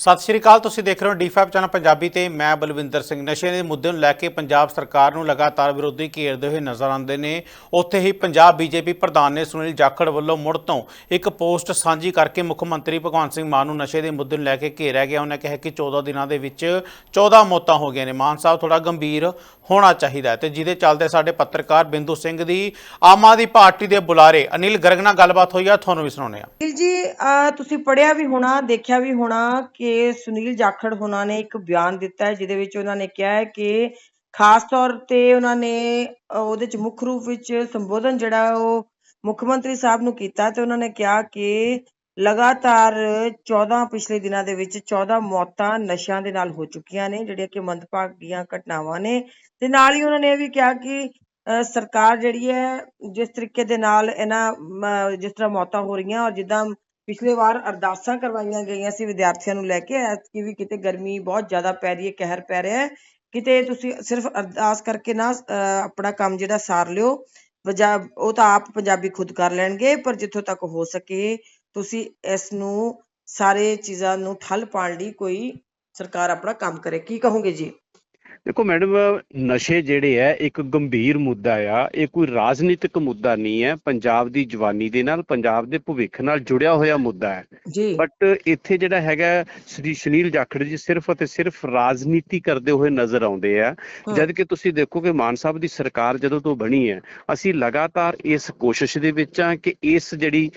ਸਤਿ ਸ਼੍ਰੀ ਅਕਾਲ, ਤੁਸੀਂ ਦੇਖ ਰਹੇ ਹੋ ਡੀ5 ਚੈਨਲ ਪੰਜਾਬੀ ਤੇ ਮੈਂ ਬਲਵਿੰਦਰ ਸਿੰਘ। ਨਸ਼ੇ ਦੇ ਮੁੱਦੇ ਨੂੰ ਲੈ ਕੇ ਪੰਜਾਬ ਸਰਕਾਰ ਨੂੰ ਲਗਾਤਾਰ ਵਿਰੋਧੀ ਘੇਰਦੇ ਹੋਏ ਨਜ਼ਰ ਆਉਂਦੇ ਨੇ। ਉੱਥੇ ਹੀ ਪੰਜਾਬ ਬੀਜੇਪੀ ਪ੍ਰਧਾਨ ਨੇ ਸੁਨੀਲ ਜਾਖੜ ਵੱਲੋਂ ਮੁੜ ਤੋਂ ਇੱਕ ਪੋਸਟ ਸਾਂਝੀ ਕਰਕੇ ਮੁੱਖ ਮੰਤਰੀ ਭਗਵੰਤ ਸਿੰਘ ਮਾਨ ਨੂੰ ਨਸ਼ੇ ਦੇ ਮੁੱਦੇ ਨੂੰ ਲੈ ਕੇ ਘੇਰਿਆ ਗਿਆ। ਉਹਨਾਂ ਕਿਹਾ ਕਿ 14 ਦਿਨਾਂ ਦੇ ਵਿੱਚ 14 ਮੌਤਾਂ ਹੋ ਗਈਆਂ ਨੇ। ਮਾਨ ਸਾਹਿਬ ਥੋੜਾ ਗੰਭੀਰ ਹੋਣਾ ਚਾਹੀਦਾ ਹੈ ਤੇ ਜਿਹਦੇ ਚੱਲਦੇ ਸਾਡੇ ਪੱਤਰਕਾਰ ਬਿੰਦੂ ਸਿੰਘ ਦੀ ਆਮ ਆਦਮੀ ਪਾਰਟੀ ਦੇ ਬੁਲਾਰੇ ਅਨਿਲ ਗਰਗ ਨਾਲ ਗੱਲਬਾਤ ਹੋਈ ਆ। ਤੁਹਾਨੂੰ ਵੀ ਸੁਣਾਉਂਦੇ ਆ ਸੁਨੀਲ ਜੀ ਤੁਸੀਂ ਪੜਿਆ ਵੀ ਹੋਣਾ, ਦੇਖਿਆ ਵੀ ਹੋਣਾ ਕਿ ਸੁਨੀਲ ਜਾਖੜ ਹੋਣਾ ਨੇ ਇੱਕ ਬਿਆਨ ਦਿੱਤਾ ਹੈ, ਜਿਹਦੇ ਵਿੱਚ ਉਹਨਾਂ ਨੇ ਕਿਹਾ ਹੈ ਕਿ ਖਾਸ ਤੌਰ ਤੇ ਉਹਨਾਂ ਨੇ ਉਹਦੇ ਚ ਮੁੱਖ ਰੂਪ ਵਿੱਚ ਸੰਬੋਧਨ ਜਿਹੜਾ ਉਹ ਮੁੱਖ ਮੰਤਰੀ ਸਾਹਿਬ ਨੂੰ ਕੀਤਾ ਤੇ ਉਹਨਾਂ ਨੇ ਕਿਹਾ ਕਿ ਲਗਾਤਾਰ 14 ਪਿਛਲੇ ਦਿਨਾਂ ਦੇ ਵਿੱਚ 14 ਮੌਤਾਂ ਨਸ਼ਿਆਂ ਦੇ ਨਾਲ ਹੋ ਚੁੱਕੀਆਂ ਨੇ, ਜਿਹੜੀਆਂ ਕਿ ਮੰਦਭਾਗੀਆਂ ਘਟਨਾਵਾਂ ਨੇ। ਤੇ ਨਾਲ ਹੀ ਉਹਨਾਂ ਨੇ ਇਹ ਵੀ ਕਿਹਾ ਕਿ ਸਰਕਾਰ ਜਿਹੜੀ ਹੈ, ਜਿਸ ਤਰੀਕੇ ਦੇ ਨਾਲ ਇਹਨਾਂ ਮ- ਜਿਸ ਤਰ੍ਹਾਂ ਮੌਤਾਂ ਹੋ ਰਹੀਆਂ ਔਰ ਜਿੱਦਾਂ ਪਿਛਲੇ ਵਾਰ ਅਰਦਾਸਾਂ ਕਰਵਾਈਆਂ ਗਈਆਂ ਸੀ ਵਿਦਿਆਰਥੀਆਂ ਨੂੰ ਲੈ ਕੇ, ਐਤਕੀ ਵੀ ਕਿਤੇ ਗਰਮੀ ਬਹੁਤ ਜ਼ਿਆਦਾ ਪੈ ਰਹੀ ਹੈ, ਕਹਿਰ ਪੈ ਰਿਹਾ ਹੈ। ਕਿਤੇ ਤੁਸੀਂ ਸਿਰਫ ਅਰਦਾਸ ਕਰਕੇ ਨਾ, ਅਹ ਆਪਣਾ ਕੰਮ ਜਿਹੜਾ ਸਾਰ ਲਿਓ ਪੰਜਾਬ ਉਹ ਤਾਂ ਆਪ ਪੰਜਾਬੀ ਖੁਦ ਕਰ ਲੈਣਗੇ, ਪਰ ਜਿੱਥੋਂ ਤੱਕ ਹੋ ਸਕੇ ਤੁਸੀਂ ਇਸ ਨੂੰ ਸਾਰੇ ਚੀਜ਼ਾਂ ਨੂੰ ਠੱਲ ਪਾਉਣ ਲਈ ਕੋਈ ਸਰਕਾਰ ਆਪਣਾ ਕੰਮ ਕਰੇ। ਕੀ ਕਹੋਗੇ ਜੀ? ਦੇਖੋ ਮੈਡਮ ਨਸ਼ੇ ਜਿਹੜੇ ਹੈ ਇੱਕ ਗੰਭੀਰ ਮੁੱਦਾ ਆ। ਇਹ ਕੋਈ ਰਾਜਨੀਤਿਕ ਮੁੱਦਾ ਨਹੀਂ ਹੈ। ਪੰਜਾਬ ਦੀ ਜਵਾਨੀ ਦੇ ਨਾਲ ਪੰਜਾਬ ਦੇ ਭਵਿੱਖ ਨਾਲ ਜੁੜਿਆ ਹੋਇਆ ਮੁੱਦਾ ਹੈ। ਬਟ ਇੱਥੇ ਜਿਹੜਾ ਹੈਗਾ ਸ੍ਰੀ ਸੁਨੀਲ ਜਾਖੜ ਜੀ ਸਿਰਫ ਅਤੇ ਸਿਰਫ ਰਾਜਨੀਤੀ ਕਰਦੇ ਹੋਏ ਨਜ਼ਰ ਆਉਂਦੇ ਆ। ਜਦ ਕਿ ਤੁਸੀਂ ਦੇਖੋ ਕਿ ਮਾਨ ਸਾਹਿਬ ਦੀ ਸਰਕਾਰ ਜਦੋਂ ਤੋਂ ਬਣੀ ਹੈ ਅਸੀਂ ਲਗਾਤਾਰ ਇਸ ਕੋਸ਼ਿਸ਼ ਦੇ ਵਿੱਚ ਆ ਕਿ ਇਸ ਜਿਹੜੀ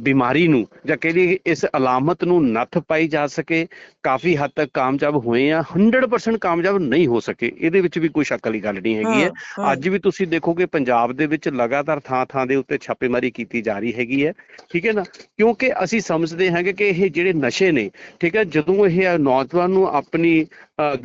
ਬਿਮਾਰੀ ਨੂੰ ਜਾਂ ਕਹਿ ਲਈਏ ਇਸ ਅਲਾਮਤ ਨੂੰ ਨੱਥ ਪਾਈ ਜਾ ਸਕੇ। ਕਾਫੀ ਹੱਦ ਤੱਕ ਕਾਮਯਾਬ ਹੋਏ ਆ 100% ਕਾਮਯਾਬ ਨਹੀਂ ਹੋ ਸਕੇ ਇਹਦੇ ਵਿੱਚ ਵੀ ਕੋਈ ਸ਼ੱਕ ਵਾਲੀ ਗੱਲ ਨਹੀਂ ਹੈਗੀ ਹੈ ਹਾਂ, ਹਾਂ। ਅੱਜ ਵੀ ਤੁਸੀਂ ਦੇਖੋਗੇ ਪੰਜਾਬ ਦੇ ਵਿੱਚ ਲਗਾਤਾਰ ਥਾਂ ਥਾਂ ਦੇ ਉੱਤੇ ਛਾਪੇਮਾਰੀ ਕੀਤੀ ਜਾ ਰਹੀ ਹੈਗੀ ਹੈ ਠੀਕ ਹੈ ਨਾ ਕਿਉਂਕਿ ਅਸੀਂ ਸਮਝਦੇ ਹਾਂਗੇ ਕਿ ਇਹ ਜਿਹੜੇ ਨਸ਼ੇ ਨੇ ਠੀਕ ਹੈ ਜਦੋਂ ਇਹ ਨੌਜਵਾਨ ਨੂੰ ਆਪਣੀ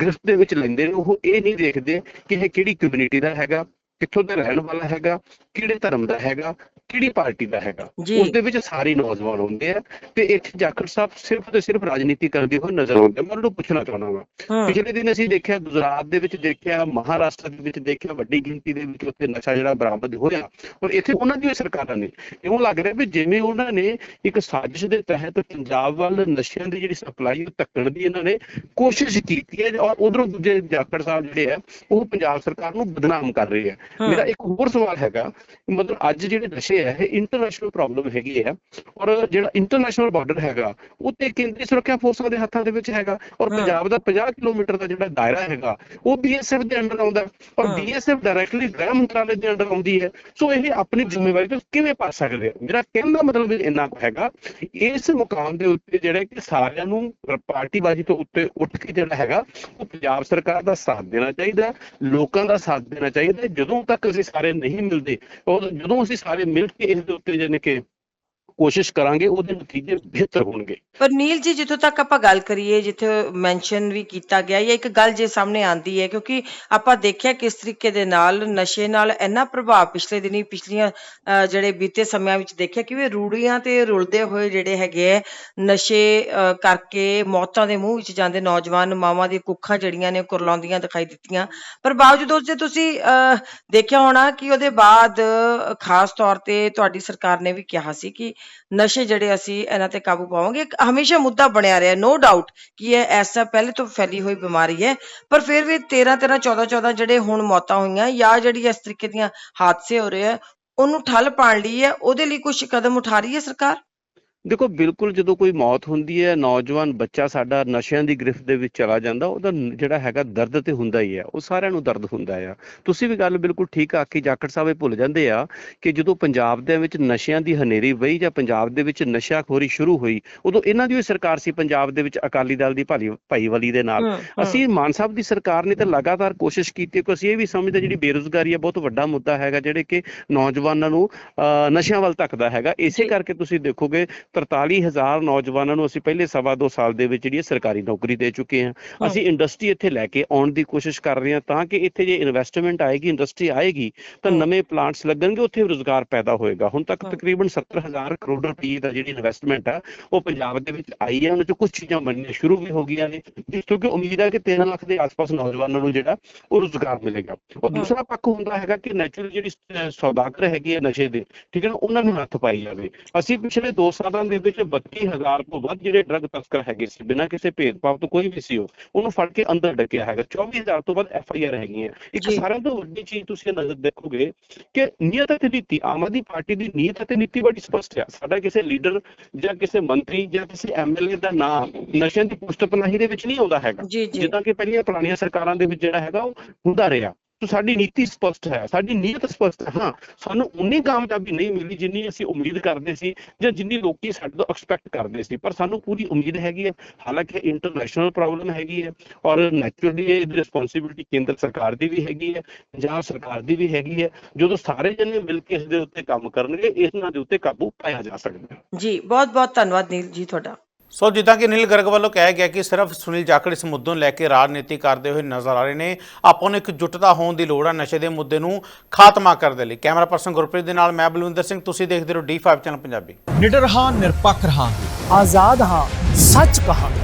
ਗ੍ਰਿਫਤ ਦੇ ਵਿੱਚ ਲੈਂਦੇ ਨੇ ਉਹ ਇਹ ਨਹੀਂ ਦੇਖਦੇ ਕਿ ਇਹ ਕਿਹੜੀ ਕਮਿਊਨਿਟੀ ਦਾ ਹੈਗਾ ਕਿੱਥੋਂ ਦਾ ਰਹਿਣ ਵਾਲਾ ਹੈਗਾ ਕਿਹੜੇ ਧਰਮ ਦਾ ਹੈਗਾ ਕਿਹੜੀ ਪਾਰਟੀ ਦਾ ਹੈਗਾ। ਉਸ ਦੇ ਵਿੱਚ ਸਾਰੇ ਨੌਜਵਾਨ ਹੁੰਦੇ ਆ ਤੇ ਇੱਥੇ ਜਾਖੜ ਸਾਹਿਬ ਸਿਰਫ ਤੇ ਸਿਰਫ ਰਾਜਨੀਤੀ ਕਰਦੇ ਹੋਏ ਨਜ਼ਰ ਆਉਂਦੇ। ਮੈਂ ਉਹਨਾਂ ਨੂੰ ਪੁੱਛਣਾ ਚਾਹੁੰਦਾ ਹਾਂ ਪਿਛਲੇ ਦਿਨ ਅਸੀਂ ਦੇਖਿਆ ਗੁਜਰਾਤ ਦੇ ਵਿੱਚ ਦੇਖਿਆ ਮਹਾਰਾਸ਼ਟਰ ਦੇ ਵਿੱਚ ਦੇਖਿਆ ਵੱਡੀ ਗਿਣਤੀ ਦੇ ਵਿੱਚ ਉੱਥੇ ਨਸ਼ਾ ਜਿਹੜਾ ਬਰਾਮਦ ਹੋਇਆ ਔਰ ਇੱਥੇ ਉਹਨਾਂ ਦੀਆਂ ਸਰਕਾਰਾਂ ਨੇ ਇਉਂ ਲੱਗ ਰਿਹਾ ਵੀ ਜਿਵੇਂ ਉਹਨਾਂ ਨੇ ਇੱਕ ਸਾਜ਼ਿਸ਼ ਦੇ ਤਹਿਤ ਪੰਜਾਬ ਵੱਲ ਨਸ਼ਿਆਂ ਦੀ ਜਿਹੜੀ ਸਪਲਾਈ ਧੱਕਣ ਦੀ ਇਹਨਾਂ ਨੇ ਕੋਸ਼ਿਸ਼ ਕੀਤੀ ਹੈ ਔਰ ਉਧਰੋਂ ਦੂਜੇ ਜਾਖੜ ਸਾਹਿਬ ਜਿਹੜੇ ਆ ਉਹ ਪੰਜਾਬ ਸਰਕਾਰ ਨੂੰ ਬਦਨਾਮ ਕਰ ਰਹੇ ਆ। ਮੇਰਾ ਇੱਕ ਹੋਰ ਸਵਾਲ ਹੈਗਾ ਮਤਲਬ ਅੱਜ ਜਿਹੜੇ ਨਸ਼ੇ ਹੈ ਇਹ ਇੰਟਰਨੈਸ਼ਨਲ ਪ੍ਰੋਬਲਮ ਹੈਗੀ ਹੈ ਔਰ ਜਿਹੜਾ ਇੰਟਰਨੈਸ਼ਨਲ ਬਾਰਡਰ ਹੈਗਾ ਉਹ ਤੇ ਕੇਂਦਰੀ ਸੁਰੱਖਿਆ ਫੋਰਸਾਂ ਦੇ ਹੱਥਾਂ ਦੇ ਵਿੱਚ ਹੈਗਾ ਔਰ। ਪੰਜਾਬ ਦਾ 50 ਕਿਲੋਮੀਟਰ ਦਾ ਜਿਹੜਾ ਦਾਇਰਾ ਹੈਗਾ ਉਹ ਬੀਐਸਐਫ ਦੇ ਅੰਡਰ ਆਉਂਦਾ ਔਰ। ਬੀਐਸਐਫ ਡਾਇਰੈਕਟਲੀ ਗ੍ਰਹਿ ਮੰਤਰਾਲੇ ਦੇ ਅੰਡਰ ਆਉਂਦੀ ਹੈ ਸੋ ਇਹ ਆਪਣੀ ਜ਼ਿੰਮੇਵਾਰੀ ਤੋਂ ਕਿਵੇਂ ਪਾ ਸਕਦੇ ਆ ਮੇਰਾ ਕਹਿਣ ਦਾ ਮਤਲਬ ਇੰਨਾ ਕੁ ਹੈਗਾ ਇਸ ਮੁਕਾਮ ਦੇ ਉੱਤੇ ਜਿਹੜਾ ਕਿ ਸਾਰਿਆਂ ਨੂੰ ਪਾਰਟੀਬਾਜ਼ੀ ਤੋਂ ਉੱਤੇ ਉੱਠ ਕੇ ਜਿਹੜਾ ਹੈਗਾ ਉਹ ਪੰਜਾਬ ਸਰਕਾਰ ਦਾ ਸਾਥ ਦੇਣਾ ਚਾਹੀਦਾ ਲੋਕਾਂ ਦਾ ਸਾਥ ਦੇਣਾ ਚਾਹੀਦਾ। ਜਦੋਂ ਤੱਕ ਅਸੀਂ ਸਾਰੇ ਨਹੀਂ ਮਿਲਦੇ ਉਹ ਜਦੋਂ ਅਸੀਂ ਸਾਰੇ ਮਿਲ ਕੇ ਇਸ ਦੇ ਉੱਤੇ ਜਾਣੀ ਕਿ। ਕੋਸ਼ਿਸ਼ ਕਰਾਂਗੇ ਉਹਦੇ ਨਤੀਜੇ ਬਿਹਤਰ ਹੋਣਗੇ। ਪਰ ਨੀਲ ਜੀ ਜਿੱਥੋਂ ਤੱਕ ਆਪਾਂ ਗੱਲ ਕਰੀਏ ਜਿੱਥੇ ਮੈਂਸ਼ਨ ਵੀ ਕੀਤਾ ਗਿਆ ਜਾਂ ਇੱਕ ਗੱਲ ਜੇ ਸਾਹਮਣੇ ਆਂਦੀ ਹੈ ਕਿਉਂਕਿ ਆਪਾਂ ਦੇਖਿਆ ਕਿਸ ਤਰੀਕੇ ਦੇ ਨਾਲ ਨਸ਼ੇ ਨਾਲ ਇੰਨਾ ਪ੍ਰਭਾਵ ਪਿਛਲੇ ਦਿਨੀ ਪਿਛਲੀਆਂ ਜਿਹੜੇ ਬੀਤੇ ਸਮਿਆਂ ਵਿੱਚ ਦੇਖਿਆ ਕਿ ਰੂੜੀਆਂ ਤੇ ਰੁਲਦੇ ਹੋਏ ਜਿਹੜੇ ਹੈਗੇ ਹੈ ਨਸ਼ੇ ਕਰਕੇ ਮੌਤਾਂ ਦੇ ਮੂੰਹ ਵਿੱਚ ਜਾਂਦੇ ਨੌਜਵਾਨ ਮਾਵਾਂ ਦੀਆਂ ਕੁੱਖਾਂ ਜਿਹੜੀਆਂ ਨੇ ਕੁਰਲਾਉਂਦੀਆਂ ਦਿਖਾਈ ਦਿੱਤੀਆਂ। ਪਰ ਬਾਵਜੂਦ ਉਸ ਦੇ ਤੁਸੀਂ ਅਹ, ਦੇਖਿਆ ਹੋਣਾ ਕਿ ਉਹਦੇ ਬਾਅਦ ਖਾਸ ਤੌਰ ਤੇ ਤੁਹਾਡੀ ਸਰਕਾਰ ਨੇ ਵੀ ਕਿਹਾ ਸੀ ਕਿ ਨਸ਼ੇ ਜਿਹੜੇ ਅਸੀਂ ਇਹਨਾਂ ਤੇ ਕਾਬੂ ਪਾਵਾਂਗੇ ਹਮੇਸ਼ਾ ਮੁੱਦਾ ਬਣਿਆ ਰਿਹਾ ਨੋ ਡਾਊਟ ਕਿ ਇਹ ਐਸਾ ਪਹਿਲੇ ਤੋਂ ਫੈਲੀ ਹੋਈ ਬਿਮਾਰੀ ਹੈ, ਪਰ ਫਿਰ ਵੀ 13 13 14 14 ਜਿਹੜੇ ਹੁਣ ਮੌਤਾਂ ਹੋਈਆਂ ਜਾਂ ਜਿਹੜੀ ਇਸ ਤਰੀਕੇ ਦੀਆਂ ਹਾਦਸੇ ਹੋ ਰਹੇ ਆ, ਉਹਨੂੰ ਠੱਲ ਪਾਉਣ ਲਈ ਹੈ, ਉਹਦੇ ਲਈ ਕੁਝ ਕਦਮ ਉਠਾ ਰਹੀ ਹੈ ਸਰਕਾਰ? ਦੇਖੋ ਬਿਲਕੁਲ ਜਦੋਂ ਕੋਈ ਮੌਤ ਹੁੰਦੀ ਹੈ ਨੌਜਵਾਨ ਬੱਚਾ ਸਾਡਾ ਨਸ਼ਿਆਂ ਦੀ ਗ੍ਰਿਫਤ ਦੇ ਵਿੱਚ ਚਲਾ ਜਾਂਦਾ ਉਹਦਾ ਜਿਹੜਾ ਹੈਗਾ ਦਰਦ ਤੇ ਹੁੰਦਾ ਹੀ ਹੈ ਉਹ ਸਾਰਿਆਂ ਨੂੰ ਦਰਦ ਹੁੰਦਾ ਆ ਤੁਸੀਂ ਵੀ ਗੱਲ ਬਿਲਕੁਲ ਠੀਕ ਆਖੀ ਜਾਖੜ ਸਾਹਿਬ ਇਹ ਭੁੱਲ ਜਾਂਦੇ ਆ ਕਿ ਜਦੋਂ ਪੰਜਾਬ ਦੇ ਵਿੱਚ ਨਸ਼ਿਆਂ ਦੀ ਹਨੇਰੀ ਵਹੀ ਜਾਂ ਪੰਜਾਬ ਦੇ ਵਿੱਚ ਨਸ਼ਾਖੋਰੀ ਸ਼ੁਰੂ ਹੋਈ ਉਦੋਂ ਇਹਨਾਂ ਦੀ ਵੀ ਸਰਕਾਰ ਸੀ ਪੰਜਾਬ ਦੇ ਵਿੱਚ ਅਕਾਲੀ ਦਲ ਦੀ ਭਾਲੀ ਭਾਈਵਾਲੀ ਦੇ ਨਾਲ। ਅਸੀਂ ਮਾਨ ਸਾਹਿਬ ਦੀ ਸਰਕਾਰ ਨੇ ਤਾਂ ਲਗਾਤਾਰ ਕੋਸ਼ਿਸ਼ ਕੀਤੀ ਕਿ ਅਸੀਂ ਇਹ ਵੀ ਸਮਝਦੇ ਜਿਹੜੀ ਬੇਰੁਜ਼ਗਾਰੀ ਹੈ ਬਹੁਤ ਵੱਡਾ ਮੁੱਦਾ ਹੈਗਾ ਜਿਹੜੇ ਕਿ ਨੌਜਵਾਨਾਂ ਨੂੰ ਨਸ਼ਿਆਂ ਵੱਲ ਧੱਕਦਾ ਹੈਗਾ ਇਸੇ। ਕਰਕੇ ਤੁਸੀਂ ਦੇਖੋਗੇ 43000 ਨੌਜਵਾਨਾਂ ਨੂੰ ਅਸੀਂ ਪਹਿਲੇ ਸਵਾ ਦੋ ਸਾਲ ਦੇ ਵਿੱਚ ਜਿਹੜੀ ਸਰਕਾਰੀ ਨੌਕਰੀ ਦੇ ਚੁੱਕੇ ਹਾਂ। ਅਸੀਂ ਇੰਡਸਟਰੀ ਇੱਥੇ ਲੈ ਕੇ ਆਉਣ ਦੀ ਕੋਸ਼ਿਸ਼ ਕਰ ਰਹੇ ਹਾਂ ਤਾਂ ਕਿ ਇੱਥੇ ਜੇ ਇਨਵੈਸਟਮੈਂਟ ਆਏਗੀ ਇੰਡਸਟਰੀ ਆਏਗੀ ਤਾਂ। ਨਵੇਂ ਪਲਾਂਟਸ ਲੱਗਣਗੇ ਉੱਥੇ ਰੋਜ਼ਗਾਰ ਪੈਦਾ ਹੋਏਗਾ ਹੁਣ ਤੱਕ। ਤਕਰੀਬਨ 70000 ਕਰੋੜ ਰੁਪਏ ਦਾ ਜਿਹੜੀ ਇਨਵੈਸਟਮੈਂਟ ਆ ਉਹ ਪੰਜਾਬ ਦੇ ਵਿੱਚ ਆਈ ਹੈ ਉਹਨਾਂ ਚੋਂ ਕੁਝ ਚੀਜ਼ਾਂ ਬਣਨੀਆਂ ਸ਼ੁਰੂ ਵੀ ਹੋ ਗਈਆਂ ਨੇ ਜਿਸ ਤੋਂ ਕਿ ਉਮੀਦ ਹੈ ਕਿ 13 ਲੱਖ ਦੇ ਆਸ-ਪਾਸ ਨੌਜਵਾਨਾਂ ਨੂੰ ਜਿਹੜਾ ਉਹ ਰੋਜ਼ਗਾਰ ਮਿਲੇਗਾ ਔਰ ਹਾਂ। ਦੂਸਰਾ ਪੱਖ ਹੁੰਦਾ ਹੈਗਾ ਕਿ ਨੈਚੁਰਲ ਜਿਹੜੀ ਸੌਦਾਗਰ ਹੈਗੀ ਹੈ ਨਸ਼ੇ ਦੇ ਠੀਕ ਹੈ ਨਾ ਉਹਨਾਂ ਨੂੰ ਨੱਥ ਪਾਈ ਜਾਵੇ ਅਸੀਂ ਪਿਛਲੇ 2 ਸਾਲਾਂ ਪਾਕਿਸਤਾਨ ਦੇ ਵਿੱਚ 32000 ਤੋਂ ਵੱਧ ਜਿਹੜੇ ਡਰੱਗ ਤਸਕਰ ਹੈਗੇ ਸੀ ਬਿਨਾਂ ਕਿਸੇ ਭੇਦਭਾਵ ਤੋਂ ਕੋਈ ਵੀ ਸੀ ਉਹ ਉਹਨੂੰ ਫੜ ਕੇ ਅੰਦਰ ਡੱਕਿਆ ਹੈਗਾ। 24000 ਤੋਂ ਵੱਧ ਐਫ ਆਈ ਆਰ ਹੈਗੀਆਂ। ਇੱਕ। ਸਾਰਿਆਂ ਤੋਂ ਵੱਡੀ ਚੀਜ਼ ਤੁਸੀਂ ਨਜ਼ਰ ਦੇਖੋਗੇ ਕਿ ਨੀਅਤ ਅਤੇ ਨੀਤੀ ਆਮ ਆਦਮੀ ਪਾਰਟੀ ਦੀ ਨੀਅਤ ਅਤੇ ਨੀਤੀ ਬੜੀ ਸਪਸ਼ਟ ਹੈ ਸਾਡਾ ਕਿਸੇ ਲੀਡਰ ਜਾਂ ਕਿਸੇ ਮੰਤਰੀ ਜਾਂ ਕਿਸੇ ਐਮਐਲਏ ਦਾ ਨਾਮ ਨਸ਼ਿਆਂ ਦੀ ਪੁਸਤਕ ਪਨਾਹੀ ਦੇ ਵਿੱਚ ਨਹੀਂ ਆਉਂਦਾ ਹੈਗਾ। ਜਿੱਦਾਂ ਕਿ ਪਹਿਲੀਆਂ ਪੁਰਾਣੀਆਂ ਸਰਕਾਰਾਂ ਦੇ ਵਿੱਚ ਜਿਹੜਾ ਹੈਗਾ ਉਹ ਹੁੰਦਾ ਰਿਹਾ। ਸੋ ਸਾਡੀ ਨੀਤੀ ਸਪਸ਼ਟ ਹੈ, ਸਾਡੀ ਨੀਅਤ ਸਪਸ਼ਟ ਹੈ। ਹਾਂ, ਸਾਨੂੰ ਉਨੀ ਕਾਮਯਾਬੀ ਨਹੀਂ ਮਿਲੀ ਜਿੰਨੀ ਅਸੀਂ ਉਮੀਦ ਕਰਦੇ ਸੀ ਜਾਂ ਜਿੰਨੀ ਲੋਕੀ ਸਾਡੇ ਤੋਂ ਐਕਸਪੈਕਟ ਕਰਦੇ ਸੀ। ਪਰ ਸਾਨੂੰ ਪੂਰੀ ਉਮੀਦ ਹੈਗੀ ਹੈ। ਹਾਲਾਂਕਿ ਇੰਟਰਨੈਸ਼ਨਲ ਪ੍ਰੋਬਲਮ ਹੈਗੀ ਹੈ ਔਰ ਨੈਚੁਰਲੀ ਇਹ ਰਿਸਪੌਂਸਿਬਿਲਟੀ ਕੇਂਦਰ ਸਰਕਾਰ ਦੀ ਵੀ ਹੈਗੀ ਹੈ, ਪੰਜਾਬ ਸਰਕਾਰ ਦੀ ਵੀ ਹੈਗੀ ਹੈ। ਜਦੋਂ ਸਾਰੇ ਜਣੇ ਮਿਲ ਕੇ ਇਸ ਦੇ ਉੱਤੇ ਕੰਮ ਕਰਨਗੇ, ਇਹਨਾਂ ਦੇ ਉੱਤੇ ਕਾਬੂ ਪਾਇਆ ਜਾ ਸਕਦਾ ਜੀ ਬਹੁਤ ਬਹੁਤ ਧੰਨਵਾਦ ਨੀਲ ਜੀ ਤੁਹਾਡਾ। ਸੋ ਜਿੱਦਾਂ ਕਿ ਨੀਲ ਗਰਗ ਵੱਲੋਂ ਕਿਹਾ ਗਿਆ ਕਿ ਸਿਰਫ ਸੁਨੀਲ ਜਾਖੜ ਇਸ ਮੁੱਦੇ ਨੂੰ ਲੈ ਕੇ ਰਾਜਨੀਤੀ ਕਰਦੇ ਹੋਏ ਨਜ਼ਰ ਆ ਰਹੇ ਨੇ, ਆਪਾਂ ਨੂੰ ਇੱਕ ਜੁਟਤਾ ਹੋਣ ਦੀ ਲੋੜ ਹੈ ਨਸ਼ੇ ਦੇ ਮੁੱਦੇ ਨੂੰ ਖਾਤਮਾ ਕਰਨ ਦੇ ਲਈ। ਕੈਮਰਾ ਪਰਸਨ ਗੁਰਪ੍ਰੀਤ ਦੇ ਨਾਲ ਮੈਂ ਬਲਵਿੰਦਰ ਸਿੰਘ, ਤੁਸੀਂ ਦੇਖਦੇ ਰਹੋ D5 ਚੈਨਲ ਪੰਜਾਬੀ। ਨਿਡਰ ਹਾਂ, ਨਿਰਪੱਖ ਹਾਂ ਆਜ਼ਾਦ ਹਾਂ, ਸੱਚ ਕਹਾਂਗੇ।